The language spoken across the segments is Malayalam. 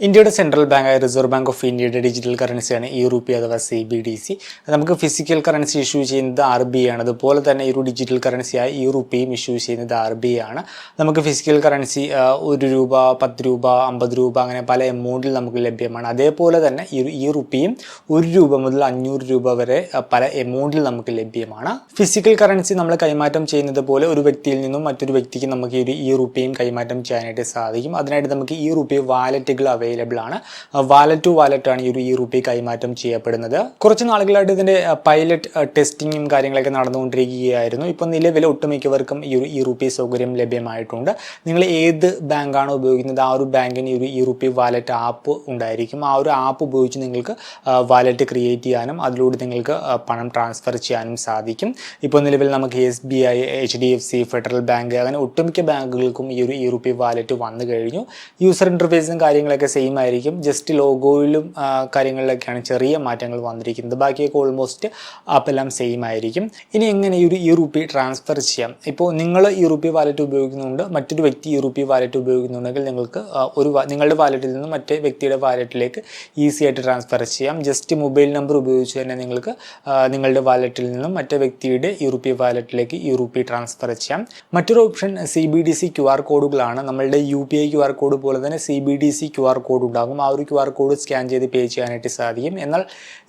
ഇന്ത്യയുടെ സെൻട്രൽ ബാങ്കായ റിസർവ് ബാങ്ക് ഓഫ് ഇന്ത്യയുടെ ഡിജിറ്റൽ കറൻസിയാണ് ഈ റുപ്പി അഥവാ സി ബി ഡി സി. നമുക്ക് ഫിസിക്കൽ കറൻസി ഇഷ്യൂ ചെയ്യുന്നത് ആർ ബി ആണ്. അതുപോലെ തന്നെ ഈ ഒരു ഡിജിറ്റൽ കറൻസിയായ ഈ റുപ്പിയും ഇഷ്യൂ ചെയ്യുന്നത് ആർ ബി ആണ്. നമുക്ക് ഫിസിക്കൽ കറൻസി ഒരു രൂപ പത്ത് രൂപ അമ്പത് രൂപ അങ്ങനെ പല എമൗണ്ടിൽ നമുക്ക് ലഭ്യമാണ്. അതേപോലെ തന്നെ ഈ റുപ്പിയും ഒരു രൂപ മുതൽ അഞ്ഞൂറ് രൂപ വരെ പല എമൗണ്ടിൽ നമുക്ക് ലഭ്യമാണ്. ഫിസിക്കൽ കറൻസി നമ്മൾ കൈമാറ്റം ചെയ്യുന്നത് പോലെ ഒരു വ്യക്തിയിൽ നിന്നും മറ്റൊരു വ്യക്തിക്ക് നമുക്ക് ഈ ഒരു ഈ റുപ്പിയും കൈമാറ്റം ചെയ്യാനായിട്ട് സാധിക്കും. അതിനായിട്ട് നമുക്ക് ഈ റുപ്പി വാലറ്റുകൾ അവൈലബിൾ ആണ്. വാലറ്റ് ടു വാലറ്റ് ആണ് ഈ ഒരു ഇ റുപ്പി കൈമാറ്റം ചെയ്യപ്പെടുന്നത്. കുറച്ച് നാളുകളായിട്ട് ഇതിന്റെ പൈലറ്റ് ടെസ്റ്റിങ്ങും കാര്യങ്ങളൊക്കെ നടന്നുകൊണ്ടിരിക്കുകയായിരുന്നു. ഇപ്പോൾ നിലവിൽ ഒട്ടുമിക്കവർക്കും ഈ ഒരു ഇ റുപ്പി സൗകര്യം ലഭ്യമായിട്ടുണ്ട്. നിങ്ങൾ ഏത് ബാങ്കാണോ ഉപയോഗിക്കുന്നത് ആ ഒരു ബാങ്കിന് ഈ ഒരു ഇ റുപ്പി വാലറ്റ് ആപ്പ് ഉണ്ടായിരിക്കും. ആ ഒരു ആപ്പ് ഉപയോഗിച്ച് നിങ്ങൾക്ക് വാലറ്റ് ക്രിയേറ്റ് ചെയ്യാനും അതിലൂടെ നിങ്ങൾക്ക് പണം ട്രാൻസ്ഫർ ചെയ്യാനും സാധിക്കും. ഇപ്പോൾ നിലവിൽ നമുക്ക് S B I H D F C Federal Bank അങ്ങനെ ഒട്ടുമിക്ക ബാങ്കുകൾക്കും ഈ ഒരു ഇ റുപ്പി വാലറ്റ് വന്നു കഴിഞ്ഞു. യൂസർ ഇന്റർഫേസും കാര്യങ്ങളൊക്കെ സെയിം ആയിരിക്കും. ജസ്റ്റ് ലോഗോയിലും കാര്യങ്ങളിലൊക്കെയാണ് ചെറിയ മാറ്റങ്ങൾ വന്നിരിക്കുന്നത്. ബാക്കിയൊക്കെ ഓൾമോസ്റ്റ് ആപ്പെല്ലാം സെയിം ആയിരിക്കും. ഇനി എങ്ങനെ ഈ ഒരു ഈ റുപ്പി ട്രാൻസ്ഫർ ചെയ്യാം? ഇപ്പോൾ നിങ്ങൾ ഈ റുപ്പി വാലറ്റ് ഉപയോഗിക്കുന്നുണ്ട് മറ്റൊരു വ്യക്തി ഈ റുപ്പി വാലറ്റ് ഉപയോഗിക്കുന്നുണ്ടെങ്കിൽ നിങ്ങൾക്ക് ഒരു നിങ്ങളുടെ വാലറ്റിൽ നിന്ന് മറ്റേ വ്യക്തിയുടെ വാലറ്റിലേക്ക് ഈസി ആയിട്ട് ട്രാൻസ്ഫർ ചെയ്യാം. ജസ്റ്റ് മൊബൈൽ നമ്പർ ഉപയോഗിച്ച് തന്നെ നിങ്ങൾക്ക് നിങ്ങളുടെ വാലറ്റിൽ നിന്നും മറ്റേ വ്യക്തിയുടെ ഈ റുപ്പി വാലറ്റിലേക്ക് ഈ റുപ്പി ട്രാൻസ്ഫർ ചെയ്യാം. മറ്റൊരു option C B D C Q R കോഡുകളാണ് നമ്മളുടെ U P I Q R code പോലെ തന്നെ C B D C Q R code ഉണ്ടാകും. ആ ഒരു ക്യു ആർ കോഡ് സ്കാൻ ചെയ്ത് പേ ചെയ്യാനായിട്ട് സാധിക്കും. എന്നാൽ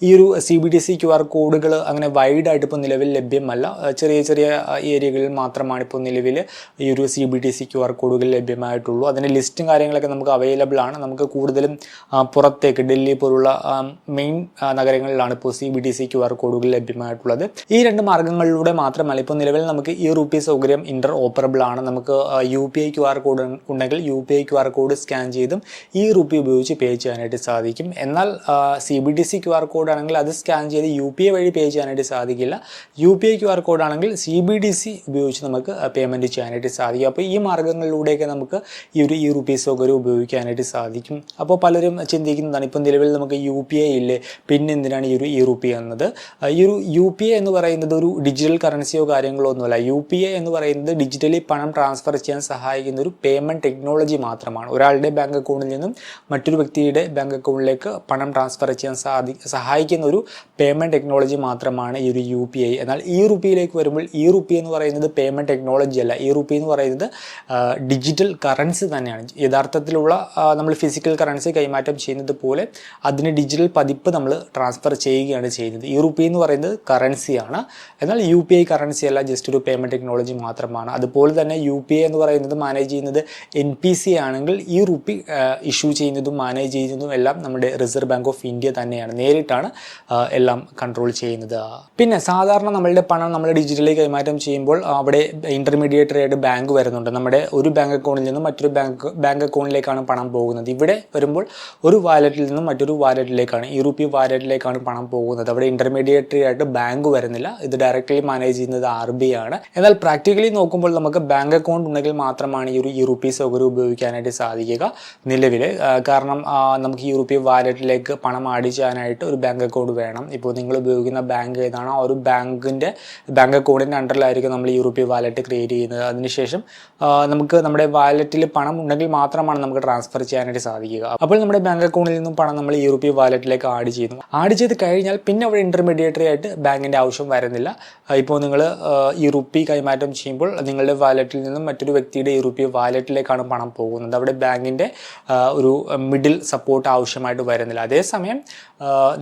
ഈ ഒരു C B D C Q R കോഡുകൾ അങ്ങനെ വൈഡ് ആയിട്ട് ഇപ്പോൾ നിലവിൽ ലഭ്യമല്ല. ചെറിയ ചെറിയ ഏരിയകളിൽ മാത്രമാണ് ഇപ്പോൾ നിലവിൽ ഈ ഒരു C B D C Q R കോഡുകൾ ലഭ്യമായിട്ടുള്ളൂ അതിന്റെ ലിസ്റ്റും കാര്യങ്ങളൊക്കെ നമുക്ക് അവൈലബിൾ ആണ്. നമുക്ക് കൂടുതലും പുറത്തേക്ക് ഡൽഹി പോലുള്ള മെയിൻ നഗരങ്ങളിലാണ് ഇപ്പോൾ C B D C Q R കോഡുകൾ ലഭ്യമായിട്ടുള്ളത്. ഈ രണ്ട് മാർഗങ്ങളിലൂടെ മാത്രമല്ല ഇപ്പോൾ നിലവിൽ നമുക്ക് ഈ റുപ്പി സൗകര്യം ഇന്റർ ഓപ്പറബിൾ ആണ്. നമുക്ക് U P I Q R code ഉണ്ടെങ്കിൽ U P I Q R code scan ചെയ്തും ഈ റുപ്പി ഉപയോഗിച്ച് പേ ചെയ്യാനായിട്ട് സാധിക്കും. എന്നാൽ C B D C Q R code ആണെങ്കിൽ അത് സ്കാൻ ചെയ്ത് യു പി ഐ വഴി പേ ചെയ്യാനായിട്ട് സാധിക്കില്ല. U P I Q R code ആണെങ്കിൽ സി ബി ഡി സി ഉപയോഗിച്ച് നമുക്ക് പേയ്മെന്റ് ചെയ്യാനായിട്ട് സാധിക്കും. അപ്പോൾ ഈ മാർഗങ്ങളിലൂടെയൊക്കെ നമുക്ക് ഈ ഒരു ഈ റുപ്പീസ് സൗകര്യം ഉപയോഗിക്കാനായിട്ട് സാധിക്കും. അപ്പോൾ പലരും ചിന്തിക്കുന്നതാണ് ഇപ്പോൾ നിലവിൽ നമുക്ക് യു പി ഐ ഇല്ലേ? പിന്നെ എന്തിനാണ് ഈ ഒരു ഈ റുപ്പി എന്നത് ഈ ഒരു യു പി ഐ എന്ന് പറയുന്നത് ഒരു ഡിജിറ്റൽ കറൻസിയോ കാര്യങ്ങളോ ഒന്നുമല്ല. യു പി ഐ എന്ന് പറയുന്നത് ഡിജിറ്റലി പണം ട്രാൻസ്ഫർ ചെയ്യാൻ സഹായിക്കുന്ന ഒരു പേയ്മെന്റ് ടെക്നോളജി മാത്രമാണ്. ഒരാളുടെ ബാങ്ക് അക്കൗണ്ടിൽ നിന്നും മറ്റൊരു വ്യക്തിയുടെ ബാങ്ക് അക്കൗണ്ടിലേക്ക് പണം ട്രാൻസ്ഫർ ചെയ്യാൻ സാധി സഹായിക്കുന്ന ഒരു പേയ്മെന്റ് ടെക്നോളജി മാത്രമാണ് ഈ ഒരു യു പി ഐ എന്നാൽ ഈ റുപ്പിയിലേക്ക് വരുമ്പോൾ ഈ റുപ്പി എന്ന് പറയുന്നത് പേയ്മെന്റ് ടെക്നോളജി അല്ല. ഈ റുപ്പി എന്ന് പറയുന്നത് ഡിജിറ്റൽ കറൻസി തന്നെയാണ്. യഥാർത്ഥത്തിലുള്ള നമ്മൾ ഫിസിക്കൽ കറൻസി കൈമാറ്റം ചെയ്യുന്നത് പോലെ അതിന് ഡിജിറ്റൽ പതിപ്പ് നമ്മൾ ട്രാൻസ്ഫർ ചെയ്യുകയാണ് ചെയ്യുന്നത്. ഈ റുപ്പി എന്ന് പറയുന്നത് കറൻസിയാണ് എന്നാൽ യു പി ഐ കറൻസി അല്ല ജസ്റ്റ് ഒരു പേയ്മെന്റ് ടെക്നോളജി മാത്രമാണ്. അതുപോലെ തന്നെ യു പി ഐ എന്ന് പറയുന്നത് മാനേജ് ചെയ്യുന്നത് എൻ പി സി ആണെങ്കിൽ ഈ റുപ്പി ഇഷ്യൂ ചെയ്യുന്നതും മാനേജ് ചെയ്യുന്നതും എല്ലാം നമ്മുടെ റിസർവ് ബാങ്ക് ഓഫ് ഇന്ത്യ തന്നെയാണ്. നേരിട്ടാണ് എല്ലാം കൺട്രോൾ ചെയ്യുന്നത്. പിന്നെ സാധാരണ നമ്മളുടെ പണം നമ്മൾ ഡിജിറ്റലി കൈമാറ്റം ചെയ്യുമ്പോൾ അവിടെ ഇന്റർമീഡിയേറ്ററി ആയിട്ട് ബാങ്ക് വരുന്നുണ്ട്. നമ്മുടെ ഒരു ബാങ്ക് അക്കൗണ്ടിൽ നിന്നും മറ്റൊരു ബാങ്ക് ബാങ്ക് അക്കൗണ്ടിലേക്കാണ് പണം പോകുന്നത്. ഇവിടെ വരുമ്പോൾ ഒരു വാലറ്റിൽ നിന്നും മറ്റൊരു വാലറ്റിലേക്കാണ് റുപ്പി വാലറ്റിലേക്കാണ് പണം പോകുന്നത്. അവിടെ ഇന്റർമീഡിയറ്ററി ആയിട്ട് ബാങ്ക് വരുന്നില്ല. ഇത് ഡയറക്റ്റ്ലി മാനേജ് ചെയ്യുന്നത് ആർ ബി ആണ്. എന്നാൽ പ്രാക്ടിക്കലി നോക്കുമ്പോൾ നമുക്ക് ബാങ്ക് അക്കൗണ്ട് ഉണ്ടെങ്കിൽ മാത്രമാണ് ഈ ഒരു ഈ റുപ്പി സൗകര്യം ഉപയോഗിക്കാനായിട്ട് സാധിക്കുക നിലവിൽ കാരണം നമുക്ക് യൂറോപ്യൻ വാലറ്റിലേക്ക് പണം ആഡ് ചെയ്യാനായിട്ട് ഒരു ബാങ്ക് അക്കൗണ്ട് വേണം. ഇപ്പോൾ നിങ്ങൾ ഉപയോഗിക്കുന്ന ബാങ്ക് ഏതാണോ ആ ഒരു ബാങ്കിന്റെ ബാങ്ക് അക്കൗണ്ടിന്റെ അണ്ടറിലായിരിക്കും നമ്മൾ യൂറോപ്യൻ വാലറ്റ് ക്രിയേറ്റ് ചെയ്യുന്നത്. അതിനുശേഷം നമുക്ക് നമ്മുടെ വാലറ്റിൽ പണം ഉണ്ടെങ്കിൽ മാത്രമാണ് നമുക്ക് ട്രാൻസ്ഫർ ചെയ്യാനായിട്ട് സാധിക്കുക. അപ്പോൾ നമ്മുടെ ബാങ്ക് അക്കൗണ്ടിൽ നിന്നും പണം നമ്മൾ യൂറോപ്യൻ വാലറ്റിലേക്ക് ആഡ് ചെയ്യുന്നു. ആഡ് ചെയ്ത് കഴിഞ്ഞാൽ പിന്നെ അവിടെ ഇന്റർമീഡിയറ്ററി ആയിട്ട് ബാങ്കിന്റെ ആവശ്യം വരുന്നില്ല. ഇപ്പോൾ നിങ്ങൾ യൂറോപ്പി റുപ്പി കൈമാറ്റം ചെയ്യുമ്പോൾ നിങ്ങളുടെ വാലറ്റിൽ നിന്നും മറ്റൊരു വ്യക്തിയുടെ യൂറോപ്യൻ വാലറ്റിലേക്കാണ് പണം പോകുന്നത്. അവിടെ ബാങ്കിന്റെ ഒരു മിഡിൽ സപ്പോർട്ട് ആവശ്യമായിട്ട് വരുന്നില്ല. അതേസമയം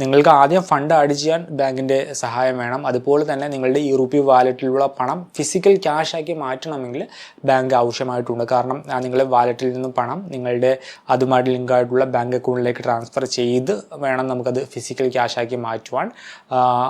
നിങ്ങൾക്ക് ആദ്യം ഫണ്ട് ആഡ് ചെയ്യാൻ ബാങ്കിന്റെ സഹായം വേണം. അതുപോലെ തന്നെ നിങ്ങളുടെ ഈ റുപ്പി വാലറ്റിലുള്ള പണം ഫിസിക്കൽ ക്യാഷ് ആക്കി മാറ്റണമെങ്കിൽ ബാങ്ക് ആവശ്യമായിട്ടുണ്ട്. കാരണം നിങ്ങളുടെ വാലറ്റിൽ നിന്ന് പണം നിങ്ങളുടെ അതുമായിട്ട് ലിങ്ക് ആയിട്ടുള്ള ബാങ്ക് അക്കൗണ്ടിലേക്ക് ട്രാൻസ്ഫർ ചെയ്ത് വേണം നമുക്കത് ഫിസിക്കൽ ക്യാഷ് ആക്കി മാറ്റുവാൻ.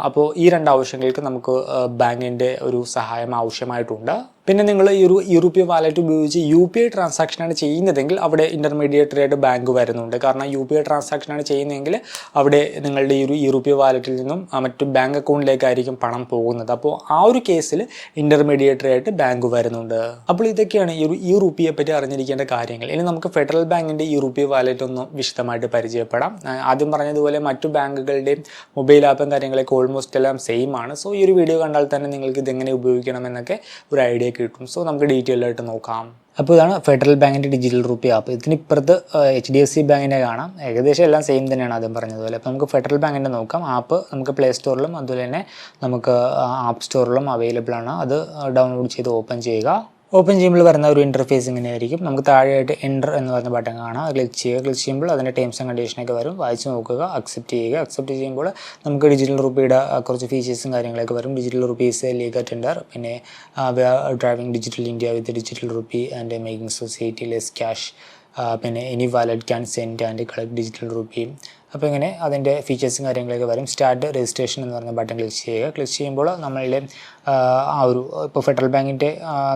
അപ്പോൾ ഈ രണ്ട് ആവശ്യങ്ങൾക്ക് നമുക്ക് ബാങ്കിന്റെ ഒരു സഹായം ആവശ്യമായിട്ടുണ്ട്. പിന്നെ നിങ്ങൾ ഈ ഒരു യു പി വാലറ്റ് ഉപയോഗിച്ച് യു പി ഐ ട്രാൻസാക്ഷനാണ് ചെയ്യുന്നതെങ്കിൽ അവിടെ ഇന്റർമീഡിയറ്റ് ആയിട്ട് ബാങ്ക് വരുന്നുണ്ട്. കാരണം യു പി ഐ ട്രാൻസാക്ഷനാണ് ചെയ്യുന്നതെങ്കിൽ അവിടെ നിങ്ങളുടെ ഈ ഒരു യു പി വാലറ്റിൽ നിന്നും മറ്റു ബാങ്ക് അക്കൗണ്ടിലേക്കായിരിക്കും പണം പോകുന്നത്. അപ്പോൾ ആ ഒരു കേസിൽ ഇന്റർമീഡിയറ്റ് ആയിട്ട് ബാങ്ക് വരുന്നുണ്ട്. അപ്പോൾ ഇതൊക്കെയാണ് ഈ ഒരു ഈ പറ്റി അറിഞ്ഞിരിക്കേണ്ട കാര്യങ്ങൾ. ഇനി നമുക്ക് ഫെഡറൽ ബാങ്കിന്റെ ഈ വാലറ്റ് ഒന്ന് വിശദമായിട്ട് പരിചയപ്പെടാം. ആദ്യം പറഞ്ഞതുപോലെ മറ്റു ബാങ്കുകളുടെയും മൊബൈൽ ആപ്പും കാര്യങ്ങളൊക്കെ ഓൾമോസ്റ്റ് എല്ലാം സെയിം ആണ്. സോ ഈ ഒരു വീഡിയോ കണ്ടാൽ തന്നെ നിങ്ങൾക്ക് ഇതെങ്ങനെ ഉപയോഗിക്കണം എന്നൊക്കെ ഒരു ഐഡിയ കിട്ടും. സോ നമുക്ക് ഡീറ്റെയിൽ ആയിട്ട് നോക്കാം. അപ്പോൾ ഇതാണ് ഫെഡറൽ ബാങ്കിന്റെ ഡിജിറ്റൽ റുപ്പി ആപ്പ് ഇതിനിപ്പുറത്ത് എച്ച് ഡി എഫ് സി ബാങ്കിന്റെ കാണാം. ഏകദേശം എല്ലാം സെയിം തന്നെയാണ് ആദ്യം പറഞ്ഞതുപോലെ. അപ്പോൾ നമുക്ക് ഫെഡറൽ ബാങ്കിന്റെ നോക്കാം. ആപ്പ് നമുക്ക് പ്ലേ സ്റ്റോറിലും അതുപോലെ തന്നെ നമുക്ക് ആപ്പ് സ്റ്റോറിലും അവൈലബിൾ ആണ്. അത് ഡൗൺലോഡ് ചെയ്ത് ഓപ്പൺ ചെയ്യുക. ഓപ്പൺ ചെയ്യുമ്പോൾ വരുന്ന ഒരു ഇന്റർഫേസ് ഇങ്ങനെയായിരിക്കും. നമുക്ക് താഴെയായിട്ട് എന്റർ എന്ന് പറഞ്ഞ ബട്ടൺ കാണാം. ക്ലിക്ക് ചെയ്യുക. ക്ലിക്ക് ചെയ്യുമ്പോൾ അതിന്റെ ടേംസ് ആൻഡ് കണ്ടീഷനൊക്കെ വരും. വായിച്ച് നോക്കുക. അക്സെപ്റ്റ് ചെയ്യുക. അക്സെപ്റ്റ് ചെയ്യുമ്പോൾ നമുക്ക് ഡിജിറ്റൽ റുപ്പിയുടെ കുറച്ച് ഫീച്ചേഴ്സും കാര്യങ്ങളൊക്കെ വരും. ഡിജിറ്റൽ റുപ്പീസ് ലീഗ ടെൻഡർ പിന്നെ driving digital India with digital rupee and making society less cash പിന്നെ any wallet can send and collect digital rupee അപ്പോൾ ഇങ്ങനെ അതിന്റെ ഫീച്ചേഴ്സും കാര്യങ്ങളൊക്കെ വരും. സ്റ്റാർട്ട് രജിസ്ട്രേഷൻ എന്ന് പറഞ്ഞ ബട്ടൺ ക്ലിക്ക് ചെയ്യുക. ക്ലിക്ക് ചെയ്യുമ്പോൾ നമ്മളുടെ ആ, ഒരു ഇപ്പോൾ ഫെഡറൽ ബാങ്കിന്റെ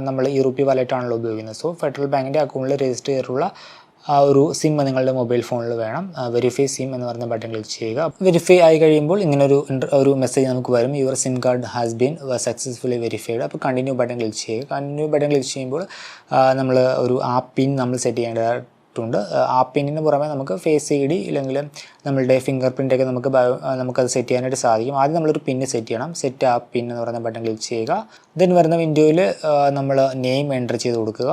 നമ്മൾ ഈ റുപ്പി വാലറ്റ് ആണല്ലോ ഉപയോഗിക്കുന്നത്. സോ ഫെഡറൽ ബാങ്കിന്റെ അക്കൗണ്ടിൽ രജിസ്റ്റർ ചെയ്തിട്ടുള്ള ആ ഒരു സിം നിങ്ങളുടെ മൊബൈൽ ഫോണിൽ വേണം. വെരിഫൈ സിം എന്ന് പറഞ്ഞ ബട്ടൺ ക്ലിക്ക് ചെയ്യുക. വെരിഫൈ ആയി കഴിയുമ്പോൾ ഇങ്ങനൊരു ഒരു മെസ്സേജ് നമുക്ക് വരും. Your SIM card has been successfully verified അപ്പോൾ കണ്ടിന്യൂ ബട്ടൺ ക്ലിക്ക് ചെയ്യുക. കണ്ടിന്യൂ ബട്ടൺ ക്ലിക്ക് ചെയ്യുമ്പോൾ നമ്മൾ ഒരു ആ പിൻ നമ്മൾ സെറ്റ് ചെയ്യേണ്ടതായിട്ടുണ്ട് ആ പിന്നിന് പുറമെ നമുക്ക് ഫേസ് ഐ ഡി ഇല്ലെങ്കിൽ നമ്മളുടെ ഫിംഗർ പ്രിന്റൊക്കെ നമുക്ക് നമുക്കത് സെറ്റ് ചെയ്യാനായിട്ട് സാധിക്കും. ആദ്യം നമ്മളൊരു പിന്ന് സെറ്റ് ചെയ്യണം. സെറ്റ് ആ പിൻ എന്ന് പറയുന്ന ബട്ടൺ ക്ലിക്ക് ചെയ്യുക. ദെൻ വരുന്ന വിൻഡോയിൽ നമ്മൾ നെയിം എന്റർ ചെയ്ത് കൊടുക്കുക.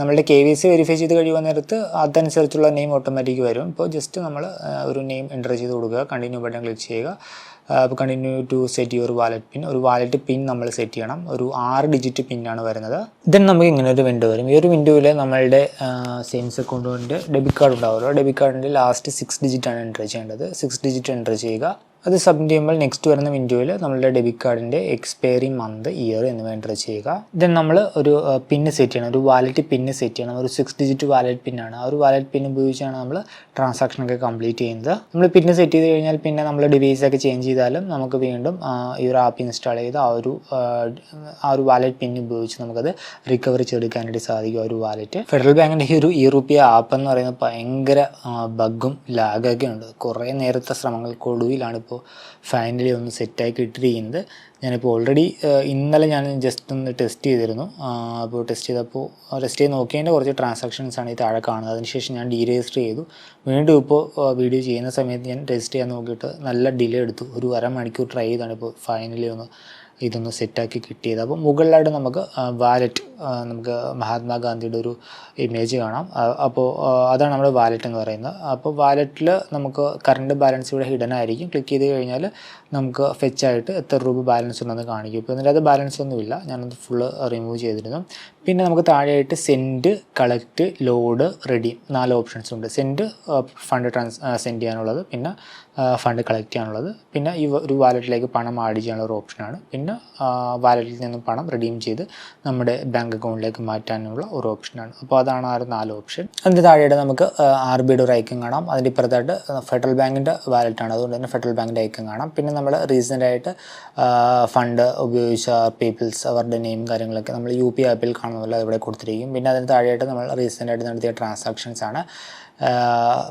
നമ്മളുടെ കെ വി സി വെരിഫൈ ചെയ്ത് കഴിയുന്ന നേരത്ത് അതനുസരിച്ചുള്ള നെയിം ഓട്ടോമാറ്റിക് വരും. ഇപ്പോൾ ജസ്റ്റ് നമ്മൾ ഒരു നെയിം എന്റർ ചെയ്ത് കൊടുക്കുക. കണ്ടിന്യൂ ബട്ടൺ ക്ലിക്ക് ചെയ്യുക. Continue to set your wallet PIN ഒരു വാലറ്റ് പിൻ നമ്മൾ സെറ്റ് ചെയ്യണം. ഒരു ആറ് ഡിജിറ്റ് പിൻ ആണ് വരുന്നത്. ദെൻ നമുക്ക് ഇങ്ങനെ ഒരു വിൻഡോ വരും. ഈ ഒരു വിൻഡോയിൽ നമ്മളുടെ സേവിങ്സ് അക്കൗണ്ടിന്റെ ഡെബിറ്റ് കാർഡ് ഉണ്ടാവുമല്ലോ. ഡെബിറ്റ് കാർഡിന്റെ ലാസ്റ്റ് സിക്സ് ആണ് എന്റർ ചെയ്യേണ്ടത്. സിക്സ് ഡിജിറ്റ് എന്റർ ചെയ്യുക. അത് സബ്മിറ്റ് ചെയ്യുമ്പോൾ നെക്സ്റ്റ് വരുന്ന വിൻഡോയിൽ നമ്മളുടെ ഡെബിറ്റ് കാർഡിന്റെ എക്സ്പയറി മന്ത് ഇയർ എന്നിവ എന്റർ ചെയ്യുക. ദെൻ നമ്മൾ ഒരു പിന്ന് സെറ്റ് ചെയ്യണം. ഒരു വാലറ്റ് പിന്ന് സെറ്റ് ചെയ്യണം. ഒരു സിക്സ് ഡിജിറ്റ് വാലറ്റ് പിന്നാണ് ആ ഒരു വാലറ്റ് പിൻ ഉപയോഗിച്ചാണ് നമ്മൾ ട്രാൻസാക്ഷനൊക്കെ കംപ്ലീറ്റ് ചെയ്യുന്നത്. നമ്മൾ പിന്ന് സെറ്റ് ചെയ്ത് കഴിഞ്ഞാൽ പിന്നെ നമ്മൾ ഡിവൈസ് ഒക്കെ ചേഞ്ച് ചെയ്താലും നമുക്ക് വീണ്ടും ഈ ഒരു ആപ്പ് ഇൻസ്റ്റാൾ ചെയ്ത് ആ ഒരു ആ, ആ ഒരു വാലറ്റ് പിൻ ഉപയോഗിച്ച് നമുക്കത് റിക്കവറി ചെയ്തെടുക്കാനായിട്ട് സാധിക്കും. ആ ഒരു വാലറ്റ് ഫെഡറൽ ബാങ്കിന്റെ ഈ ഒരു ഇ റുപ്പിയ ആപ്പ് എന്ന് പറയുന്നത് ഭയങ്കര ബഗ്ഗും ലാഗൊക്കെ ഉണ്ട്. കുറേ നേരത്തെ ശ്രമങ്ങൾക്കൊടുവിലാണ് ഇപ്പോൾ ഫൈനലി ഒന്ന് സെറ്റാക്കി ഇട്ടിരിക്കുന്നത്. ഞാനിപ്പോൾ ഓൾറെഡി ഇന്നലെ ഞാൻ ജസ്റ്റ് ഒന്ന് ടെസ്റ്റ് ചെയ്തിരുന്നു. അപ്പോൾ ടെസ്റ്റ് ചെയ്തപ്പോൾ ടെസ്റ്റ് ചെയ്ത് നോക്കിയതിന്റെ കുറച്ച് ട്രാൻസാക്ഷൻസ് ആണ് ഈ താഴെ കാണുന്നത്. അതിനുശേഷം ഞാൻ ഡീരജിസ്റ്റർ ചെയ്തു. വീണ്ടും ഇപ്പോൾ വീഡിയോ ചെയ്യുന്ന സമയത്ത് ഞാൻ ടെസ്റ്റ് ചെയ്യാൻ നോക്കിയിട്ട് നല്ല ഡിലേ എടുത്തു. ഒരു അരമണിക്കൂർ ട്രൈ ചെയ്താണ് ഇപ്പോൾ ഫൈനലി ഒന്ന് ഇതൊന്ന് സെറ്റാക്കി കിട്ടിയത്. അപ്പോൾ മുകളിലായിട്ട് നമുക്ക് വാലറ്റ് നമുക്ക് മഹാത്മാഗാന്ധിയുടെ ഒരു ഇമേജ് കാണാം അപ്പോൾ അതാണ് നമ്മുടെ വാലറ്റ് എന്ന് പറയുന്നത്. അപ്പോൾ വാലറ്റിൽ നമുക്ക് കറണ്ട് ബാലൻസ് ഇവിടെ ഹിഡൻ ആയിരിക്കും. ക്ലിക്ക് ചെയ്ത് കഴിഞ്ഞാൽ നമുക്ക് ഫെച്ച് ആയിട്ട് എത്ര രൂപ ബാലൻസ് ഉണ്ടെന്ന് കാണിക്കും. ഇപ്പോൾ അത് ബാലൻസ് ഒന്നുമില്ല ഞാനത് ഫുള്ള് റിമൂവ് ചെയ്തിരുന്നു. പിന്നെ നമുക്ക് താഴെയായിട്ട് സെൻഡ് കളക്ട് ലോഡ് റെഡി നാല് ഓപ്ഷൻസ് ഉണ്ട്. സെൻഡ് ഫണ്ട് ട്രാൻസ് സെൻഡ് ചെയ്യാനുള്ളത്. പിന്നെ ഫണ്ട് കളക്ട് ചെയ്യാനുള്ളത്. പിന്നെ ഈ ഒരു വാലറ്റിലേക്ക് പണം ആഡ് ചെയ്യാനുള്ള ഒരു ഓപ്ഷനാണ് പിന്നെ വാലറ്റിൽ നിന്നും പണം റിഡീം ചെയ്ത് നമ്മുടെ ബാങ്ക് അക്കൗണ്ടിലേക്ക് മാറ്റാനുള്ള ഒരു ഓപ്ഷനാണ് അപ്പോൾ അതാണ് ആ ഒരു നാല് ഓപ്ഷൻ അതിന്റെ താഴെയായിട്ട് നമുക്ക് ആർ ബിയുടെ ഒരു ഐക്കം കാണാം. അതിന്റെ ഇപ്പുറത്തായിട്ട് ഫെഡറൽ ബാങ്കിന്റെ വാലറ്റാണ് അതുകൊണ്ട് തന്നെ ഫെഡറൽ ബാങ്കിന്റെ ഐക്കം കാണാം. പിന്നെ നമ്മൾ റീസെന്റായിട്ട് ഫണ്ട് ഉപയോഗിച്ച പീപ്പിൾസ് അവരുടെ നെയിം കാര്യങ്ങളൊക്കെ നമ്മൾ യു പി ആപ്പിൽ കാണുന്നതല്ല ഇവിടെ കൊടുത്തിരിക്കും. പിന്നെ അതിന് താഴെയായിട്ട് നമ്മൾ റീസെന്റായിട്ട് നടത്തിയ ട്രാൻസാക്ഷൻസ് ആണ്.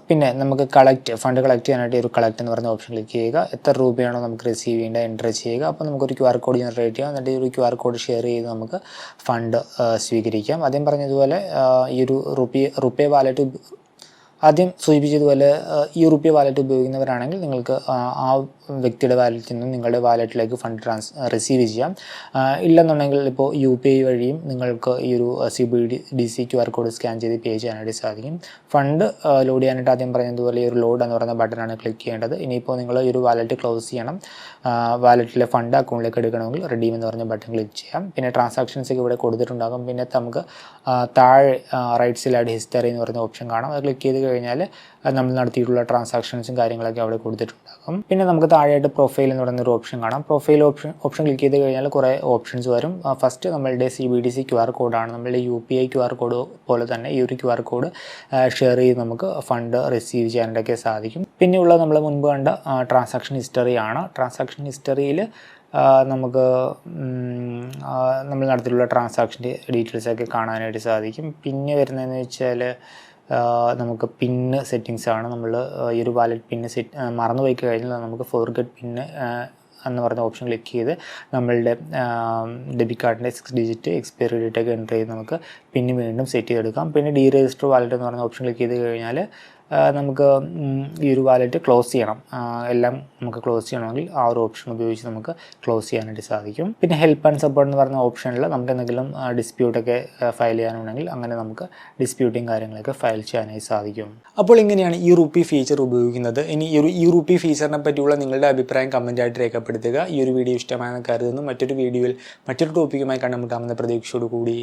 പിന്നെ നമുക്ക് കളക്ട് ഫണ്ട് കളക്ട് ചെയ്യാനായിട്ട് ഒരു കളക്ട് എന്ന് പറഞ്ഞ ഓപ്ഷൻ ക്ലിക്ക് ചെയ്യുക. എത്ര രൂപയാണോ നമുക്ക് റിസീവ് ചെയ്യേണ്ടത് എന്റർ ചെയ്യുക. അപ്പോൾ നമുക്കൊരു ക്യു ആർ കോഡ് ജനറേറ്റ് ചെയ്യാം. എന്നിട്ട് ഒരു ക്യു ആർ കോഡ് ഷെയർ ചെയ്ത് നമുക്ക് ഫണ്ട് സ്വീകരിക്കാം. ആദ്യം പറഞ്ഞതുപോലെ ഈ ഒരു റുപ്പി റുപ്പേ വാലറ്റ് ആദ്യം സൂചിപ്പിച്ചതുപോലെ യൂറോപ്യ വാലറ്റ് ഉപയോഗിക്കുന്നവരാണെങ്കിൽ നിങ്ങൾക്ക് ആ, വ്യക്തിയുടെ വാലറ്റിൽ നിന്നും നിങ്ങളുടെ വാലറ്റിലേക്ക് ഫണ്ട് ട്രാൻസ് റിസീവ് ചെയ്യാം. ഇല്ലെന്നുണ്ടെങ്കിൽ ഇപ്പോൾ യു പി ഐ വഴിയും നിങ്ങൾക്ക് ഈ ഒരു C B D D C Q R code scan ചെയ്ത് പേ ചെയ്യാനായിട്ട് സാധിക്കും. ഫണ്ട് ലോഡ് ചെയ്യാനായിട്ട് ആദ്യം പറഞ്ഞതുപോലെ ഈ ഒരു ലോഡ് എന്ന് പറയുന്ന ബട്ടണാണ് ക്ലിക്ക് ചെയ്യേണ്ടത്. ഇനിയിപ്പോൾ നിങ്ങൾ ഈ ഒരു വാലറ്റ് ക്ലോസ് ചെയ്യണം. വാലറ്റിലെ ഫണ്ട് അക്കൗണ്ടിലേക്ക് എടുക്കണമെങ്കിൽ റെഡീം എന്ന് പറഞ്ഞ ബട്ടൺ ക്ലിക്ക് ചെയ്യാം. പിന്നെ ട്രാൻസാക്ഷൻസ് ഒക്കെ ഇവിടെ കൊടുത്തിട്ടുണ്ടാകും. പിന്നെ നമുക്ക് താഴെ റൈറ്റ് സൈഡ് ഹിസ്റ്ററി എന്ന് പറയുന്ന ഓപ്ഷൻ കാണാം. അത് ക്ലിക്ക് ചെയ്ത് കഴിഞ്ഞാൽ നമ്മൾ നടത്തിയിട്ടുള്ള ട്രാൻസാക്ഷൻസും കാര്യങ്ങളൊക്കെ അവിടെ കൊടുത്തിട്ടുണ്ടാകും. പിന്നെ നമുക്ക് താഴെയായിട്ട് പ്രൊഫൈൽ എന്ന് പറയുന്ന ഒരു ഓപ്ഷൻ കാണാം. പ്രൊഫൈൽ ഓപ്ഷൻ ഓപ്ഷൻ ക്ലിക്ക് ചെയ്ത് കഴിഞ്ഞാൽ കുറേ ഓപ്ഷൻസ് വരും. ഫസ്റ്റ് നമ്മളുടെ C B D C Q R കോഡാണ് നമ്മളുടെ U P I Q R code പോലെ തന്നെ ഈ ഒരു ക്യു ആർ കോഡ് ഷെയർ ചെയ്ത് നമുക്ക് ഫണ്ട് റിസീവ് ചെയ്യാനായിട്ടൊക്കെ സാധിക്കും. പിന്നെയുള്ള നമ്മൾ മുൻപ് കണ്ട ട്രാൻസാക്ഷൻ ഹിസ്റ്ററി ആണ്. ട്രാൻസാക്ഷൻ ഹിസ്റ്ററിയിൽ നമുക്ക് നമ്മൾ നടത്തിയിട്ടുള്ള ട്രാൻസാക്ഷന്റെ ഡീറ്റെയിൽസൊക്കെ കാണാനായിട്ട് സാധിക്കും. പിന്നെ വരുന്നതെന്ന് വെച്ചാൽ നമുക്ക് പിന്ന് സെറ്റിങ്സ് ആണ്. നമ്മൾ ഈ ഒരു വാലറ്റ് പിന്ന് സെറ്റ് മറന്നു പോയി കഴിഞ്ഞാൽ നമുക്ക് ഫോർഗെറ്റ് പിന്ന് എന്ന് പറഞ്ഞ ഓപ്ഷൻ ക്ലിക്ക് ചെയ്ത് നമ്മളുടെ ഡെബിറ്റ് കാർഡിന്റെ സിക്സ് ഡിജിറ്റ് എക്സ്പയറി ഡേറ്റ് ഒക്കെ എന്റർ ചെയ്ത് നമുക്ക് പിന്നെ വീണ്ടും സെറ്റ് ചെയ്തെടുക്കാം. പിന്നെ ഡി രജിസ്റ്റർ വാലറ്റ് എന്ന് പറഞ്ഞ ഓപ്ഷൻ ക്ലിക്ക് ചെയ്ത് കഴിഞ്ഞാൽ നമുക്ക് ഈ ഒരു വാലറ്റ് ക്ലോസ് ചെയ്യണം. എല്ലാം നമുക്ക് ക്ലോസ് ചെയ്യണമെങ്കിൽ ആ ഒരു ഓപ്ഷൻ ഉപയോഗിച്ച് നമുക്ക് ക്ലോസ് ചെയ്യാനായിട്ട് സാധിക്കും. പിന്നെ ഹെൽപ്പ് ആൻഡ് സപ്പോർട്ട് എന്ന് പറഞ്ഞ ഓപ്ഷനിൽ നമുക്ക് എന്തെങ്കിലും ഡിസ്പ്യൂട്ടൊക്കെ ഫയൽ ചെയ്യാനുണ്ടെങ്കിൽ അങ്ങനെ നമുക്ക് ഡിസ്പ്യൂട്ടിങ് കാര്യങ്ങളൊക്കെ ഫയൽ ചെയ്യാനായി സാധിക്കും. അപ്പോൾ ഇങ്ങനെയാണ് ഈ റുപ്പി ഫീച്ചർ ഉപയോഗിക്കുന്നത്. ഇനി ഈ ഒരു ഈ റുപ്പി ഫീച്ചറിനെ പറ്റിയുള്ള നിങ്ങളുടെ അഭിപ്രായം കമന്റായിട്ട് രേഖപ്പെടുത്തുക. ഈ ഒരു വീഡിയോ ഇഷ്ടമായെന്ന് കരുതുന്നു. മറ്റൊരു വീഡിയോയിൽ മറ്റൊരു ടോപ്പിക്കുമായി കണ്ടുമുട്ടാമെന്ന പ്രതീക്ഷയോട് കൂടി